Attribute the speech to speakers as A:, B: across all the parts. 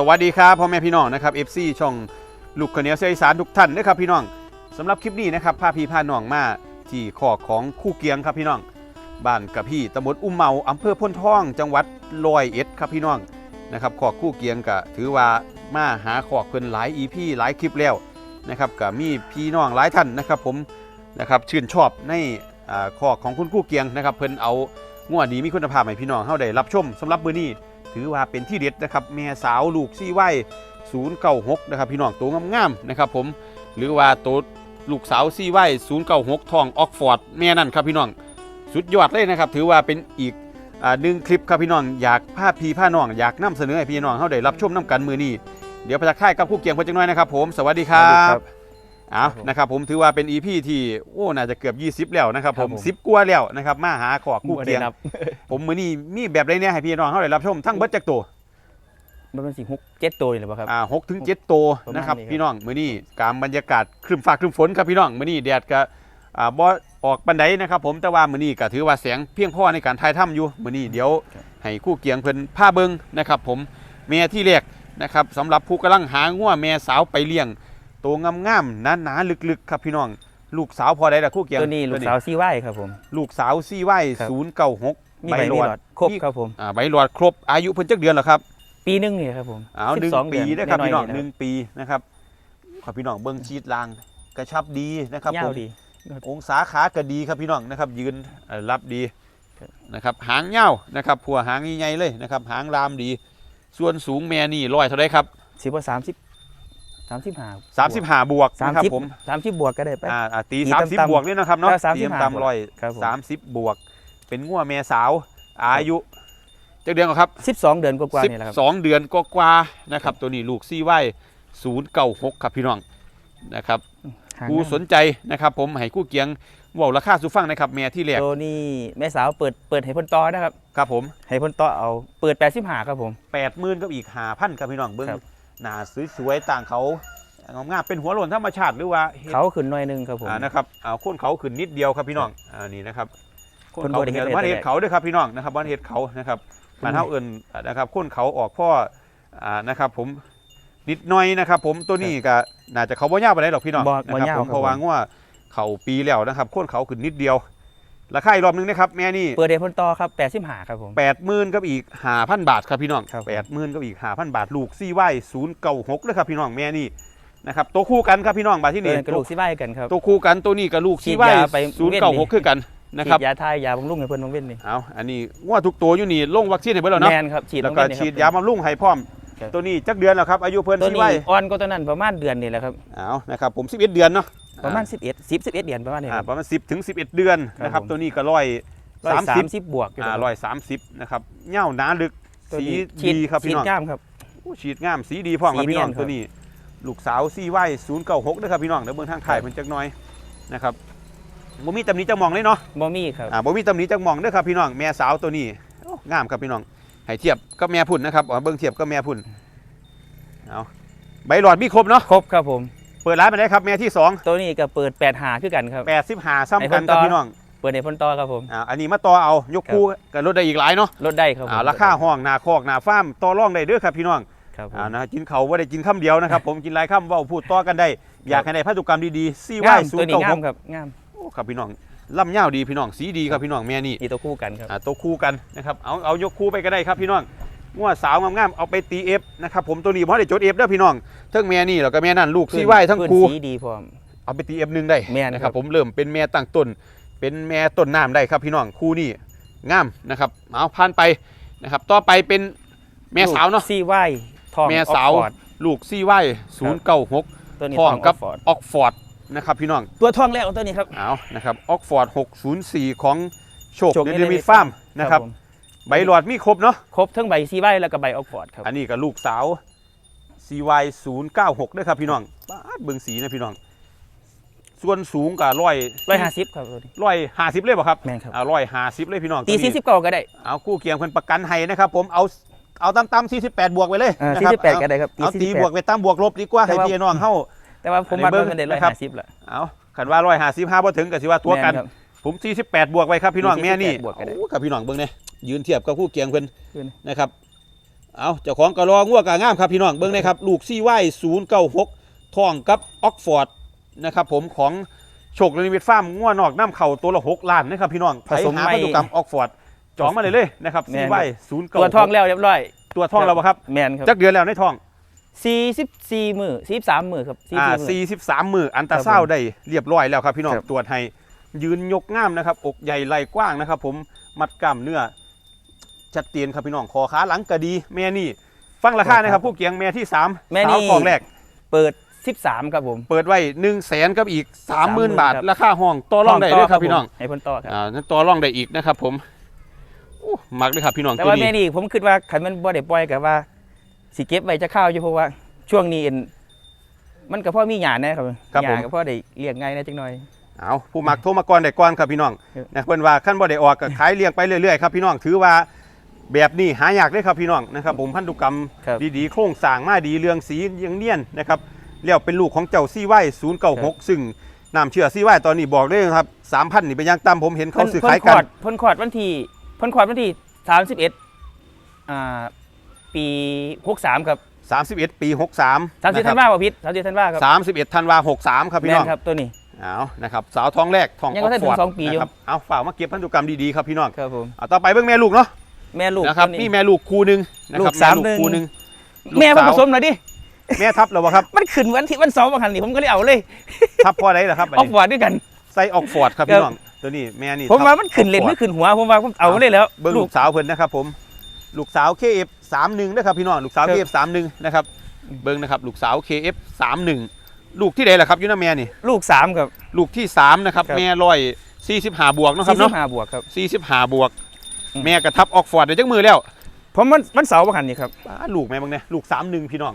A: สวัสดีครับพ่อแม่พี่น้องนะครับ FC ช่องลูกขเนียวเสียอีสานทุกท่านนะครับพี่น้องสำหรับคลิปนี้นะครับพาพี่พาน้องมาที่ขอของคู่เกียงครับพี่น้องบ้านกับพี่ตำบลอุ้มเมาอำเภอพ้นท่อง จังหวัดร้อยเอ็ดครับพี่น้องนะครับขอคู่เกียงก็ถือว่ามาหาขอเพิ่นหลาย EP หลายคลิปแล้วนะครับก็มีพี่น้องหลายท่านนะครับ ผมนะครับชื่นชอบในอขอของคุณคู่เกียงนะครับเพิ่นเอางวดดีมีคุณภาพให้พี่น้องเฮาได้รับชมสำหรับมื้อนี้ ถือว่าเป็นที่เด็ดนะครับแม่สาวลูกซี่ไว้ศูนย์เก้าหกนะครับพี่น้องตัวงามๆนะครับผมหรือว่าตัวลูกสาวซี่ไว้ศูนย์เก้าหกทองออกฟอร์ดแม่นั่นครับพี่น้องสุดยอดเลยนะครับถือว่าเป็นอีกหนึ่งคลิปครับพี่น้องอยากพาพี่พาน้องอยากนำเสนอให้พี่น้องเขาได้รับชมน้ำกันมือนี้เดี๋ยวพระจักค่ายกับคู่เกียงเพื่อนจังน้อยนะครับผมสวัสดีครับ เอานะครับผมถือว่าเป็นอีพีที่โอ้น่าจะเกือบ 20 แล้วนะครับ ผม
B: ครับผม
A: สิบกว่าแล้วนะครับมาหาขอคู่เกียง
B: บ่ได้นับ
A: ผมมือนี้มีแบบไรเนี่ยให้พี่น้องเขาได้รับชมทั้งเบิดจักตัว
B: มันเป็นสี่หกเจ็ดตัวนี่หรือเปล่าครับ
A: อ่าหกถึงเจ็ดตัว
B: ประมาณ
A: นะครับ
B: นี้ครับ
A: พี่น้องมื้อนี้กามบรรยากาศครึมฟ้าครึมฝนครับพี่น้องมื้อนี้แดดก็อ่าบ่ออกปันไดนะครับ ผมแต่ว่ามื้อนี้ก็ถือว่าแสงเพียงพอในการถ่ายทำอยู่มื้อนี้เดี๋ยวให้คู่เกียงเพิ่นพาเบิ่งนะครับ ผมแม่ที่แรกนะครับสำหรับผู้กำลังหางัวแม่สาวไปเลี้ยง ตัวงามๆหนาๆลึกๆ ครับพี่น้อง ลูกสาวพอได้ละคู่เกียง
B: ตัวนี้ลูกสาวซีไว้ครับผม
A: ลูกสาวซี่ไว้
B: ครับ
A: ศูนย์เก้าหก
B: มีใบมีหลอดครบครับผม
A: อ่าใบหลอดครบอายุเพิ่นจักเดือนแล้วครับ
B: ปีหนึงนี่ครับผม
A: เอาหนึ่ง
B: 12
A: ปี
B: เดือน
A: นะครับ
B: น้อยๆ
A: พี่น้อง
B: นี่นะครับ
A: หนึ่งปีนะครับขอพี่น้องเบิ้งชีดลาง กระชับดีนะครับ
B: ยา
A: ผ
B: ว
A: ม
B: ดี
A: องศาขาก็ดีครับพี่น้องนะครับ ยืนเอ่อรับดี
B: ครับ
A: นะครับหางเงาวนะครับผัวหางใหญ่ๆเลยนะครับ หางรามดี ส่วนสูงแม่นี่ร้อยเท่าไรครับ
B: สิบว่าสามสิบ สามสิบห้า
A: 35บวก
B: สาม
A: นะครับ
B: สิบ
A: ผม
B: สามสิบบวกก็ได้ไป
A: อ่าอ่าตี
B: ตี
A: 30
B: ต่ำๆ
A: บวกเลยนะครับเนาะ
B: ก็35
A: ตีต่ำร้อย
B: ครับผม
A: สามสิบบวก เป็นงัวแม่สาว อายุจักเดือนก่อนครับ
B: สิบสองเดือนกว่าๆนี่แหละครับ
A: สองเดือนก็กว่าๆนะครับ ตัวนี้ลูกซี่ไว้ศูนย์เก้าหกครับพี่น้องนะครับ
B: หาง
A: ผู้สนใจนะครับ ผมให้กู้เกียงเว่าราคาสูฟังนะครับแม่ที่แรก
B: ตัวนี้แม่สาวเปิดเปิดให้เพ่นต่อนะครับ
A: ครับผม
B: ให้เพ่นต่อเอาเปิดแปดสิบห้าครับผม
A: แปดหมื่นกับอีกหาพันครับพี่น้องเบิ้ง
B: ครับ
A: หนาสวยๆต่างเขางามๆเป็นหัวโล้นธรรมชาติหรือว่าฮ็ด
B: เขาขึ้นหน่อยหนึงครับผม
A: อ่านะครับเอาโค่นเขาขึ้นนิดเดียวครับพี่น้องอ่านี่นะครับโค่น
B: เพิ่น
A: เขา
B: บ่ได้เฮ็ด
A: เห็นบ้าน
B: แต่
A: เห็ด
B: แรก
A: เขาด้วยครับพี่น้องนะครับบ้านเห็ดเขานะครับบ้านเฮาเอิญนะครับโค่นเขาออกพ่ออ่านะครับ ผมนิดหน่อยนะครับ ผมตัวนี้ก็น่าจะเขาบ่ยาวไปได้หรอกพี่น้อง
B: บ่
A: นะ
B: บ่
A: ครับ
B: ยาว
A: ผม
B: ครับ
A: เพราะว่า
B: ผม
A: งัวเขาปีแล้วนะครับโค่นเขาขึ้นนิดเดียว ราคาอีกรอบนึงนะครับแม่นี่
B: เปิดให้เพ่นต่อครับแปดสิบห้าครับผม
A: แปดหมื่นกับอีกหาพันบาทครับพี่น้อง
B: ครับ
A: แปดหมื่นกับอีกหาพันบาทลูกซี่ไว้ศูนย์เก้าหกเลยครับพี่น้องแม่นี่นะครับตัวคู่กันครับพี่น้องบาทที่
B: ตัว
A: นี่
B: นั้นกระดูกซีไว้กันครับ
A: ตัวคู่กันตัวนี้กับลูก
B: ฉี
A: ซี่
B: ด
A: ไว้
B: ยาไป
A: ศูนย์
B: เว้
A: เก้าน
B: นี่
A: หกคือกันนะครับ
B: ฉีดยาทายยาบำรุงให้เพิ่นบางเว้นนี่
A: เอาอันนี้ว่าทุกตัวอยู่นี่ลงวัคซีนให้เบิ่แล้วเนาะ
B: แมนครับฉีด
A: แล้วก็
B: บำรุงนี่ครับ
A: ฉีดยาบำรุงให้พร้อม
B: ครับ
A: ตัวนี้จักเดือนแล้วครับ อายุเพิ่น
B: ตัว
A: ซี่
B: นี้
A: ไว้
B: อ่อนก็ตัวนั้นประมาณเดือนนี่แหละครับ
A: เอานะครับผม11เดือนเนาะ
B: ประมาณ 11 10 11 เดือนประมาณนี้
A: อ่า
B: ครับ
A: ประมาณ10ถึง11 เดือน
B: ครับ
A: นะครับ
B: ผม
A: ตัวนี้ก็ร้อย
B: ร้อย
A: สาม
B: สา
A: สิบ
B: มสิบบวกอยู่
A: อ่า
B: แล้ว
A: ร้อยสามสิบนะครับเง่าหนาลึก
B: ตัว
A: สี
B: นี้
A: ดีครับพี่น้อง
B: ฉีดงามครับ
A: โอ้ฉีดงามสีดีพร้อมครับ
B: สี
A: พี่น้อง
B: เนียนครับ
A: ตัวนี้ ลูกสาวซี่ไว้ศูนย์เก้าหกด้วยครับพี่น้องเดี๋ยวเบิ่งทางถ่ายมันจักหน่อยนะครับบ่มีตำหนิจักหมองเลยเนาะ
B: บ่มีครับ
A: อ่าบ่มีตำหนิจักหมองเด้อครับพี่น้องแม่สาวตัวนี้โอ้งามครับพี่น้องให้เทียบกับแม่พุ่นนะครับอ๋อเบิ่งเทียบกับแม่พุ่นเอาใบหลอดมีครบเนาะ
B: ครบครับผม
A: เปิดร้านไปได้ครับแม่ที่สอง
B: ตัวนี้ก็เปิด8หาคือกันครับ
A: แปดสิบห้าซ้ำกัน
B: ไอ้
A: ครับ
B: คนต่อ
A: พี่น้อง
B: เปิดในพ้นต่อครับผม
A: อ่าอันนี้มาต่อเอายกคู่กันลดได้อีกหลายเนาะ
B: ลดได้ครับผม
A: อ่าราคาห้องหนาคอกหนาฟาร์มต่อรองได้เด้อครับพี่น้อง
B: ครับผม
A: อ่านะกินเขาว่าได้กินคำเดียวนะครับ ผมกินหลายคำเว่าพูดต่อกันได้ อยากให้ได้พันธุกรรมดีๆซี่
B: งา
A: ไว้
B: ม
A: ศู
B: ตัวน
A: ย์
B: นี้
A: เก้างาห
B: ม
A: ก
B: ครับงาม
A: โอ้ครับพี่น้องล่ำยาวดีพี่น้องสีดีครับพี่น้องแม่นี่
B: นี่ตัวคู่กันครับ
A: อ่าตัวคู่กันนะครับเอาเอายกคู่ไปก็ได้ครับพี่น้อง งัวสาวงามๆเอาไปตีเอฟนะครับผมตัวนี้เพราะได้จดเอฟเด้อพี่น้องทั้งแม่นี่แล้วก็แม่นั่นลูกซี่ไว้ทั้ง
B: พื้น
A: คู่
B: สีดีพร้อม
A: เอาไปตีเอฟหนึ่งได้
B: แม่น
A: นะค
B: ครั
A: รับบผมเริ่มเป็นแม่ตั้งต้น เป็นแม่ต้นน้ำได้ครับพี่น้องคู่นี่งามนะครับเอาผ่านไปนะครับต่อไปเป็นแม่สาวเนาะ
B: ซีไว้ทอง
A: แม่สาว
B: ออกฟอร์ด
A: ลูกซี่ไว้ศูนย์เก้าหก
B: ตัวนี้
A: ทองกับ
B: ออกฟอร์ด
A: ออกฟอร์ดนะครับพี่น้อง
B: ตัวทองแรกของตัวนี้ครับ
A: เอานะครับออกฟอร์ด604 ของโชค
B: โชค
A: เด
B: เด
A: น
B: ลิ
A: มิ
B: มิ
A: ด
B: ต
A: ฟาร์มนะครับ
B: ผม
A: ใบหลอดมีครบเนาะ
B: ครบทั้งใบซีไว้แล้วก็ใบออกฟอร์ดครับ
A: อันนี้ก็ลูกสาว CY 096ด้วยครับพี่น้องบ้าดเบิ่งสีนะพี่น้อง ส่วนสูงกับร้อย
B: ร้อยห้าสิบครับตัวนี้
A: ร้อยห้าสิบเลยเปล่ะครับ
B: แม่นครับ
A: อ่าร้อยห้าสิบเลยพี่น้อง
B: ตี
A: ตัว
B: สี่
A: นี้
B: สิบเก้าก็ได้
A: เอาคู่เคียงเพิ่นประกันให้นะครับผมเอาเอาตามๆ48บวกไปเลย
B: อ่า
A: นะ
B: สี่
A: ครับ
B: สิบแปดก็ได้ครับ
A: เอาตี
B: 48
A: บวกไปตามบวกลบดีกว่า
B: แต่
A: ให้
B: ว่า
A: พี่น้องเฮา
B: แต่ว่าผม
A: อั
B: มาน
A: นี้
B: เบิ่ง
A: เบิ่ง
B: มันได้ร้อย
A: นะครับ
B: ห้าสิบละ
A: เอาคันว่า155บ่ถึงก็สิว่าตัวกัน
B: แม่ครับ
A: ผม 48 บวกไว้ครับพี่น้อง
B: 48
A: แม่นี่
B: บวกก็ได้
A: โอ้กับพี่น้องเบิ่งเนี่ย ยืนเทียบกับคู่เคียงเพิ่น
B: ขึ้น
A: นะครับเอาเจ้าของกระรองัวกางามครับพี่น้องเบิ้งนะครับลูกซี่ไว้ศูนย์เก้าหกทองกับออกฟอร์ดนะครับผมของโชคลิมิตฟาร์มงัวนอกน้ำเข่าตัวละหกล้านนะครับพี่น้อง
B: ผสม
A: หา
B: ไม่
A: พันธุกรรมออกฟอร์ดจองมาเลยเลยนะครับ
B: แม่น
A: ซี่ไว้ศูนย์เก้า
B: ตัวทองแล้วเรียบร้อย
A: ตัวทองแล้วบ่ครับ
B: แมนครับ
A: จักเดือนแล้วในทอง
B: สี่สิบสี่มือสี่สิบสามมือครับ
A: อ่า
B: มือ
A: สี่สิบสามมืออันตราซาวด์ได้เรียบร้อยแล้วครับพี่น้อง
B: ครับ
A: ตรวจให้ยืนยกง่ามนะครับ อกใหญ่ไหล่กว้างนะครับ ผมมัดกล้ามเนื้อ ชัดเจนครับพี่น้องคอขาหลังกระดีแม่นี่ ฟังราคานะครับผู้เกียงแม่ที่สาม
B: แม่นี่
A: สาวทองแรก
B: เปิดสิบสามครับผม
A: เปิดไว้1นึ่งแสนกับอีก 30,000
B: 30,000
A: บาท
B: ครับ
A: ราคาห้องต่อรองได้เลยครับพี่น้อง
B: ผมให้เพ่นต่อครับ
A: อ่านั่นต่อรองได้อีกนะครับผมอู้มักเลยครับพี่น้อง
B: แต่
A: ตัว
B: ว่า
A: นี้
B: แม่นี่ผมคิดว่าขันมันบ่ได้ปล่อยกับว่าสิเก็บไว้จะเข้าวอยู่เพราะว่าช่วงนี้เอ็นมันก็พ่อมีหยานะครับหยาก็พ่อได้เลี้ยงง่ายนะจังหน่อย
A: เอาผู้มักโทรมาก่อนได้ก่อนครับพี่น้อง
B: ครับ
A: นะเพิ่นว่าขั้นบ่ได้ออกก็ขายเลี้ยงไปเรื่อยๆครับพี่น้องถือว่า แบบนี้หายากเลยครับพี่น้องนะครับผมพันธุกรรม
B: ครับ
A: ดีๆ โครงสร้างมาดีเรืองสียังเนียนนะครับแล้วเป็นลูกของเจ้าซี่ไว้ศูนย์เก้าหกซึ่งน้ำเชื่อซี่ไว้ตอนนี้บอกเลยครับสามพันนี่เป็นอยังต่ำผมเห็นเขาซื้อขาย
B: ค
A: กั
B: อนร์ดเพ่นคอร์ดวันที่เพ่นคอร์ดวันที่สามสิบเอ็ดอ่าปีหกสามครับ
A: 31 ปี 63
B: สามสิบธันวาคมพิษสามสิบธันวาครับ
A: 31ธันวา63 ครับพี่
B: แม่
A: น้อง
B: นครับตัวนี้
A: เอานะครับ สาวท้องแรกท้อง
B: ยังไม่ทันถึง
A: Oxford
B: สองปีอยู่
A: นะครับเอาฝ่ากมาเก็บพันธุกรรมดี ๆ ครับพี่น้อง
B: ครับผม
A: เอาต่อไปเบิ่งแม่ลูกเนาะ
B: แม่ลูก
A: นะครับ
B: ตัว
A: นี่แม่ลูกคู่หนึงนะครั
B: ลูกสามหนึ่ง
A: คู่หนึง
B: แม่
A: ลูก
B: ผ
A: สาว
B: สมหน่อยดิ
A: แม่ทับแล้วบ่ครับ
B: มันขึ้นวันที่วันเสาร์บางหันนี่ผมก็เลยเอาเลย
A: ทับพ่อได้เหรอครับอัน
B: ออก
A: นี้
B: บอร์ดด้วยกัน
A: ใส่ออกฟอร์ดครับ
B: ครั
A: พี่
B: บ
A: น้องตัวนี้แม่นี่
B: ผม
A: ทับ
B: ว่ามันขึ้นเล่น
A: Oxford
B: ไม่ขึ้นหัวผมว่าผมเอาเลยแล้ว
A: เบิ่งลูกสาวเพิ่นนะครับผมลูกสาว KF 31นะครับพี่น้องลูกสาว
B: ครับ
A: KF 31นะครับเบิ่งนะครับลูกสาว KF 31ลูกที่ใดล่ะครับอยูนาแม่นี่
B: ลูกสามครับ
A: ลูกที่สามนะครับ
B: ครับ
A: แม่ร้อย45บวกเนาะครับ
B: สี่สิ
A: เนาะ
B: บห้าบวกครับ
A: 45บวก
B: อืม
A: แม่กระทับออกฟอร์ดได้จักมือแล้ว
B: ผมมันวันเสาร์บางหันนี่ครับ
A: ป้าลูกแม่บางเนี่ยลูก31พี่น้อง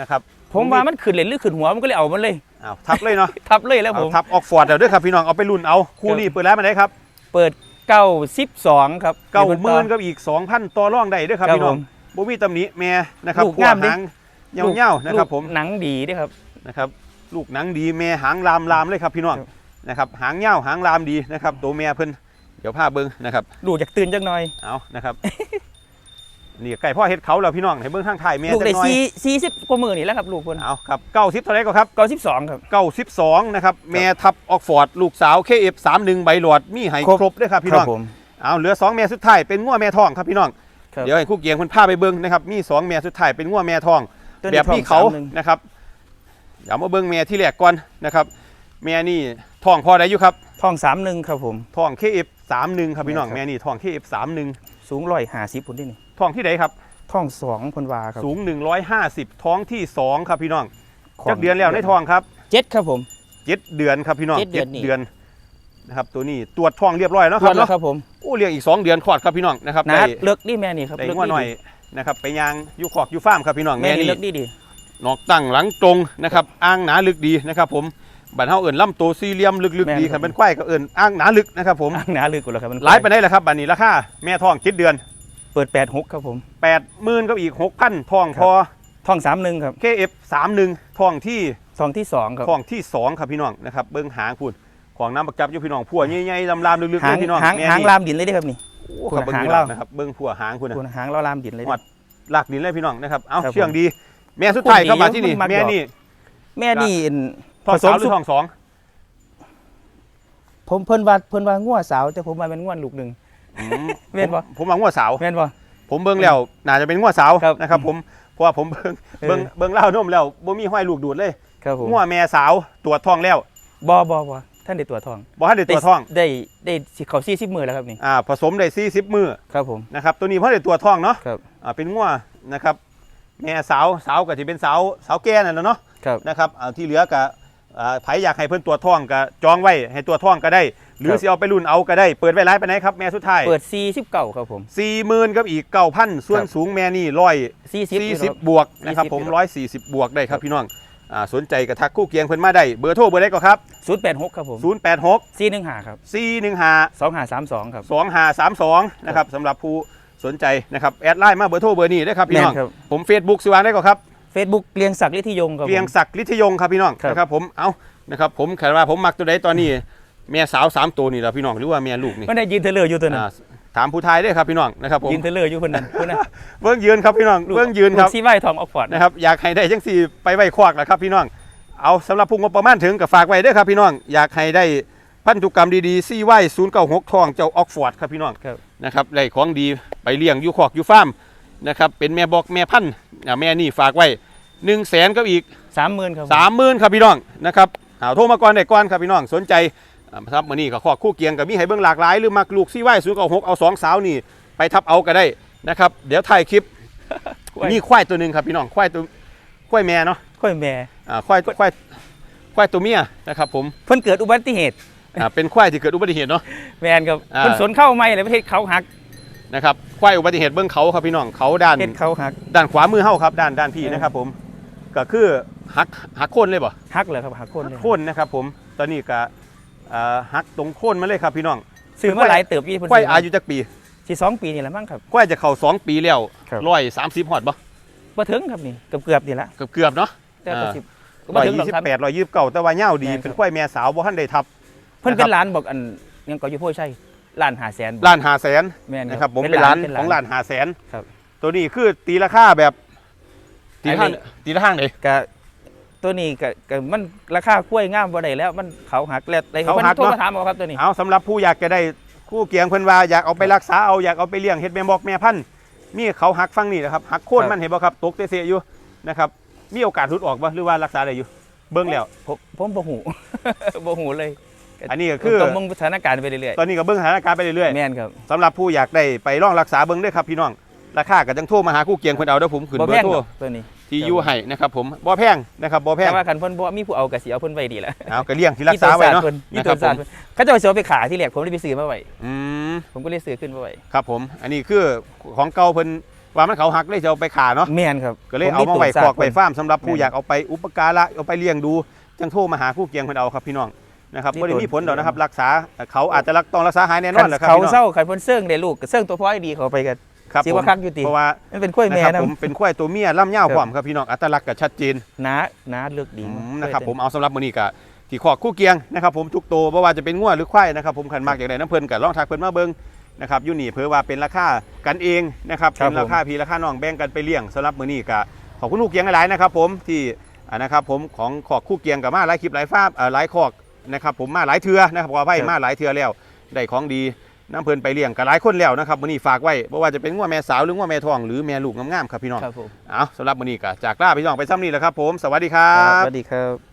A: นะครับ
B: ผมว่ามันขึ้นเล่นหรือขึ้นหัวผมก็เลยเอามันเลย
A: อ้าวทับเลยเนาะ
B: ทับเลยแล้วผ
A: เอา
B: ม
A: ทับออกฟอร์ดแล้วเด้วยครับพี่น้องเอาไปรุ่นเอาคู่
B: ครับ
A: นี้เปิดแล้วมาได้ครับ
B: เปิดเก้าสิบสองครับ
A: เก้าหมื่นกับอีก2,000ต่อรองได้เด้วยครับ
B: ครับ
A: พี่น้อง
B: ผม
A: บ่มีตำหนิแม่นะครับ
B: ลูก
A: หัว
B: งามดิ
A: หางเงาๆนะครับ ผม
B: ลูกหนังดีด้วยครับ
A: นะครับ ลูกหนังดีแม่หางลามลามเลยครับพี่น้อง
B: ครับ
A: นะครับหางเงาหางลามดีนะครับตัวแม่เพิ่น เดี๋ยวพาเบิ่งนะครับ
B: ลูกจากตื่นจักหน่อย
A: เอานะครับนี่ไก่พ่อเฮ็ดเขาแล้วพี่น้องให้เบิ่งทางถ่ายแม่
B: ลูก
A: จั
B: ได้
A: กหน่อย
B: สี่สี่สิบกว่ามือนี่แล้วครับลูกคน
A: เอาครับเก้าสิบเท่าไหรก็ครับ
B: เก้าสิบสองครับ
A: เก้าสิบสองนะครับแม่ทับออกฟอร์ดลูกสาวเคเอฟสามหนึ่งใบหลอดมีให้
B: ครบ
A: ครบด้วยครับพี่น้อง
B: ผม
A: เอาเหลือสองแม่สุดท้ายเป็นง้วแม่ทองครับพี่น้อง
B: ครับ
A: เดี๋ยวให้คู่เกียงเพิ่นพาไปเบิ่งนะครับมีสองแม่สุดท้ายเป็นง้วแม่ทอง
B: ตัว
A: แบ
B: นี้
A: บพี่เขา
B: ท้องสมหนึ่ง
A: นะครับเดี๋ยวมาเบิ่งแม่ที่แรกก่อนนะครับแม่นี่ทองพอได้อยู่ครับ
B: ท้องสามหนึ่งครับผม
A: ทองเคเอฟ สามหนึ่งครับพี่น้อง
B: ครับ
A: แม่นี่ทองเคเอฟสามหนึ่ง
B: สูงร้อยห้าสิบคนที่นี่
A: ทองที่ไหนครับ
B: ท้องสองคนวาครับ
A: สูง 150 ท้องที่สองครับพี่น้อง
B: ขง
A: จักเดือนแล้วในทองครับ
B: เจ็ดครับผม
A: เจ็ดเดือนครับพี่น้อง
B: เจ็ดเดือนนี่
A: เดือนนะครับตัวนี้ตรวจทองเรียบร้อยแล้ว
B: ต
A: ค
B: รว
A: รั
B: จ
A: บ
B: แล้ว
A: เนาะ
B: ครับผม
A: โอ้เลี้ยงอีก 2 เดือนคลอดครับพี่น้องนะครับ
B: นะ
A: ได้
B: เลิกดีแม่นี่ครับ
A: ได้
B: เลิก
A: งัว
B: ดี
A: หน่อยนะครับไปยางอยูขอกอยูฟาร์มครับพี่น้อง
B: แม่
A: แม่
B: นี่
A: นี่
B: เลิกดีดี
A: นอกตั้งหลังตรงนะครับอ้างหนาลึกดีนะครับผม บัดเฮาเอิ้นลำโตวสี่เหลี่ยมลึกๆดีครับเป็นควายก็เอิ้นอ้างหนาลึกนะครับผม
B: อ่างหนาลึกกว่าแล้วครับมัน
A: หลายไปได้แหละครับบัดนี้ราคาแม่ทองคิดเดือน
B: เปิดแปดหกครับผม
A: 80,000กับอีก6,000ทองพอ
B: ท้องสามหนึ่งครับ
A: KF 31ทองที่
B: ท้องที่สองครับ
A: ของที่สองครับพี่น้องนะครับเบิ้งหางพูดของน้ำบักจับอยู่พี่น้องพัวใหญ่ๆลำๆลึกๆ
B: หา
A: เล
B: ง
A: ยพี่น้อง
B: หาง
A: แม่
B: หาง
A: นี่
B: ลามดินเลยเด้อครับนี่
A: โอ้ครับ
B: คุณ
A: เบิ้ง
B: หาง
A: พี่น้อง
B: เรา
A: นะครับเบิ้งพัวหางคุณนะ
B: คุณหางเราลามดินเลย
A: หมดลากดินเลยพี่น้องนะครับ เอา
B: ครับผม
A: เชื่องดี แม่สุดท้าย
B: พูดดี
A: เข้ามาที่นี่
B: มันมัก
A: แม่
B: ดอก
A: นี่
B: แม่นี่เอ็น
A: ทอง
B: ผสม
A: สาวหรื
B: สุ
A: อทองสอง
B: ผมเพิ่นว่าเพิ่นว่างัวสาว แต่ผมว่าเป็นงัวลูกหนึ่ง
A: อืม
B: แม่นบ่
A: ผมผมว่างัวสาว
B: แม่นบ่
A: ผมเบิ้งแล้วน่าจะเป็นงัวสาว
B: ครับ
A: นะครับ ผมเพราะว่าผมเบิ้ง
B: เออ
A: เบิ้งเบิ้งเล่านมแล้วบ่มีห้อยลูกดูดเลย
B: ครับผม
A: งัวแม่สาวตรวจทองแล้ว
B: บ่บ่บ่ท่านได้ตัวทอง
A: บ่ทันได้ตรวจทอง
B: ได้ได้สิเขาสี่สิบมือแล้วครับนี่
A: อ่าผสมได้40มื้อ
B: ครับผม
A: นะครับ ตัวนี้เพราะได้ตรวจทองเนาะ
B: ครับ
A: อ่าเป็นงัวนะครับ แม่สาวสาวก็จะเป็นสาวสาวแก่นั่นแหละเนาะ
B: ครับ
A: นะครับอ่าที่เหลือก็อ่า ไผอยากให้เพิ่นตัวจท้องก็จองไว้ให้ตัวจท้องก็ได้ หรือ
B: ครับ
A: สิเอาไปรุ่นเอาก็ได้เปิดไว้ร้ายไปไหนครับแม่สุดท้าย
B: เปิดสี่สิบเก้าครับผม
A: สี่หมื่นกับอีกเก้าพันส่วน
B: ครับ
A: สูงแม่นี่ร้อย
B: สี่สิบ
A: สี่สิบบวกนะครับผม
B: 40
A: ร้อยสี่สิบบวกได้ครับพี่น้องอ่าสนใจกระทักคู่เคียงเพิ่นมาได้เบอร์โทรเบอร์ได้ก็ครับ
B: ศูนย์แปดหกครับผม
A: ศูนย์แปดหก
B: สี่หนึ่งห้าครับ
A: สี่หนึ่งห้า
B: สองห้าสามสองครับ
A: สองห้าสามสองนะครับสำหรับผู้สนใจนะครับ แอดไลน์มาเบอร์โทรเบอร์นี้ได้ครับพี่น้อง
B: แม่นครับ
A: ผมเฟซบุ๊กสิวางได้ก็ครับ
B: เฟซบุ๊กเรียงศักดิ์ฤทธิยงครับผม
A: เกรียงศักดิ์ฤทธิยงครับพี่น้อง
B: ครับ
A: นะครับผมเอานะครับผมแค่ว่าผมมักตัวใดตอนนี้แม่สาวสามตัวนี่แหละพี่น้องหรือว่าแม่ลูกนี่
B: ไม่ได้ยืนเทเลอร์อยู่ตัวนั้น
A: อ่าถามผู้ทายได้ครับพี่น้องนะครับผม
B: ยืนเทเลอร์อยู่คนนั้นคนนั้น
A: เบื้องยืนครับพี่น้อง
B: ลูก
A: เบื้องยืนครับ
B: ลูกซีไว้ทองออกฟอร์ดนะ
A: นะครับอยากให้ได้จังสี่ไปไว้ควักแหละครับพี่น้องเอาสำหรับผู้งบประมาณถึงกับฝากไว้เด้อครับพี่น้องอยากให้ได้พันธุกรรมดีๆซี่ไว้ศูนย์เก้าหกทองเจ้าออกฟอร์ดครับพี่น้อง
B: ครับ
A: นะครับได้ของดีไปเลี้ยงอยู่คอกอยู่ฟาร์ม นะครับเป็นแม่บอกแม่พันธุ์อ่าแม่นี่ฝากไว้หนึ่งแสนก็อีก
B: สามหมื่นครับ
A: สามหมื่นครับพี่น้องนะครับเอาโทรมาก่อนได้ก่อนครับพี่น้องสนใจอ่าครับมื่อนี้ก็ขอคู่เกียงกับมีให้เบิ่งหลากหลายหรือมักลูกซี่ไว้ศูนย์เก้าหกเอาสองสาวนี่ไปทับเอาก็ได้นะครับเดี๋ยวถ่ายคลิป
B: ควาย
A: มีควายตัวหนึ่งครับพี่น้องควายตัวควายแม่เนาะ
B: ค่อยแม่
A: อ่าควายควายควายตัวเมียนะครับผม
B: เพิ่นเกิดอุบัติเหตุ
A: อ่าเป็นควายที่เกิดอุบัติเหตุเนาะ
B: แมนครับ
A: อ่า
B: เพิ่นสวนเข้าไม่เลยประเทศเขาหัก
A: นะครับควายอุบัติเหตุเบื้องเขาครับพี่น้องเขาด้าน
B: ประเทศเขาหัก
A: ด้านขวามือเฮาครับด้านด้านพี่
B: เออ
A: นะครับผมก็คือหักหักโค่นเลยบ่
B: หักเลยครับหักโคนเลย
A: โค่นนะครับผมตอนนี้ก็อ่าหักตรงโค่นมาเลยครับพี่น้อง
B: ซื้อมาหลายเติบยี่เพิ่น
A: ควาย
B: ซื้อ
A: อายุจักปี
B: สิสองปีนี่แหละมั้งครับ
A: ควายจะเข้าสองปีแล้ว
B: ครับ
A: ร้อยสามสิบหอดบ่
B: บ่ถึงครับนี่เกือบเกือบๆนี่ละ
A: เกือบเกือบๆเนาะ
B: แต่ก็
A: อ่า
B: สิบก็
A: ร้
B: บ่
A: อย
B: ถึงหรอ
A: ยี่
B: ก
A: สิบ
B: ครับ
A: แปดร้อยยี่สิบเก้าแต่ว่าเง่าวดี
B: แม่นครับ
A: เป็นควายแม่สาวบ่ทันได้ทับ
B: เพิ่น
A: นะครับ
B: เป็นร้านบอกอันยังก็อยู่โพชั ยร้านหาแสน
A: ล้านหาแสน
B: แม่น
A: นะครับผมเป็นร้านของร้านหาแสน
B: ครับ
A: ตัวนี้คือตีราคาแบบตีละห้าง
B: อันนี้
A: ตีละห้างเลย
B: ก็ตัวนี้ก็ก็มันราคากล้วยงามบ่ได้แล้วมันเขาหักแล้วแต่
A: เขาหัก
B: พิ่นโทร
A: เนอะ
B: มาถามเอาครับตัวนี้
A: เอาสำหรับผู้อยากจะได้คู่เกียงเพิ่นว่าอยากเอาไปรักษาเอาอยากเอาไปเลี้ยงเฮ็ดแม่บอกแม่พันธุ์มีเขาหักฟังนี่นะครับหักโค่น
B: ครับ
A: มันเห็นบ่ครับตกเตะๆอยู่นะครับมีโอกาสหลุดออกบ่หรือว่ารักษาได้อยู่ เบิ่งแล้ว
B: ผมผมบ่หู บ่หูเลย
A: อันนี้ก็คือ
B: ต้องมองสถานการณ์ไปเรื่อย
A: ตอนนี้ก็เบิ่งสถานการณ์ไปเรื่อย
B: ๆแม่นครับ
A: ๆสำหรับผู้อยากได้ไปลองรักษาเบิ่งเด้อครับพี่น้อง ราคาก็จังโทรมาหาคู่เกียงเพิ่นเอาเด้อผมขึ้น
B: บ่
A: เบอ
B: แพง
A: ร์โทร
B: หรอกตัวนี้
A: ที่อยู่ให้นะครับผมบ่แพงนะครับบ่แพง
B: แต่ว่าคันเพิ่นบ่มีผู้เอาก็สิเอาเพิ่นไว้ดีแหละ
A: เอาก็เลี้ยงที่รักษาไว้เนาะ
B: มี
A: นะค
B: ตั
A: รั
B: ว
A: บผ
B: สาร
A: ม
B: เพิ่นเขาจะเอาเสียไปขายที่แรกผมเลยไปซื้อมาไว้
A: อืม
B: ผมก็เลยซื้อขึ้นมาไว้
A: ครับผม อันนี้คือของเก่าเพิ่นว่ามันเขาหักเลยจะเอาไปขาเนาะ
B: แม่นครับ
A: ก็เลยเอามาไว้คอกไว้ฟาร์มสำหรับผู้อยากเอาไปอุปการะเอาไปเลี้ยงดูจังโทรมาหาคู่เกียงเพิ่นเอาครับพี่น้อง นะครับบ่ได้มีผลดอกนะครับ รักษาเขาอาจจะรักต้องรักษาหายแน่น
B: คั
A: อน
B: น
A: แหละครับ
B: เขา
A: พี่น้อง
B: เศร้าคันเพิ่นเซิ่งได้ลูกก็เซิ่งตัวพ่อให้ดีเขาไปกัน
A: ครับ
B: สิ
A: ผม
B: ว่าคักอยู่ติ
A: เพราะว่า
B: มันเป็นกล้วย
A: นะ
B: แม่
A: ครับ
B: นะ
A: ผมเป็นควายตัวเมียล่ำยาว
B: ครับ
A: พร้อมครับพี่น้องอัตลักษณ์ก็ชัดเจน
B: หนาหนาเลือกดี
A: อืมนะครับผมเอาสำหรับมื้อนี้ก็ที่ขอกคู่เกียงนะครับผมทุกตัวบ่ว่าจะเป็นงัวหรือควายนะครับผมคันมากอย่างใดน้ำเพิ่นก็ลองทักเพิ่นมาเบิ่งนะครับอยู่นี่เพื่อว่าเป็นราคากันเองนะครับเป็นราคาพี่ราคาน้องแบ่งกันไปเลี้ยงสำหรับมื้อนี้ก็ขอบคุณลูกเกียงหลายๆนะครับผมที่อ่านะครับผมของขอกคู่เกียงกับมาหลายคลิปหลายฟาร์มอ่าหลายขอก นะครับผมมาหลายเทือนะครับขออภัยมาหลายเทือแล้วได้ของดีน้ำเพิ่นไปเลี้ยงกับหลายคนแล้วนะครับมื้อนี้ฝากไว้บ่ว่าจะเป็นงัวแม่สาวหรืองัวแม่ทองหรือแม่ลูกงามๆครับพี่น้อง
B: ครับผม
A: เอาสำหรับมื้อนี้ก็จากลาพี่น้องไปซ้ำนี้แหละครับผมสวัสดีครั
B: ครับ
A: บ
B: สวัสดีครับ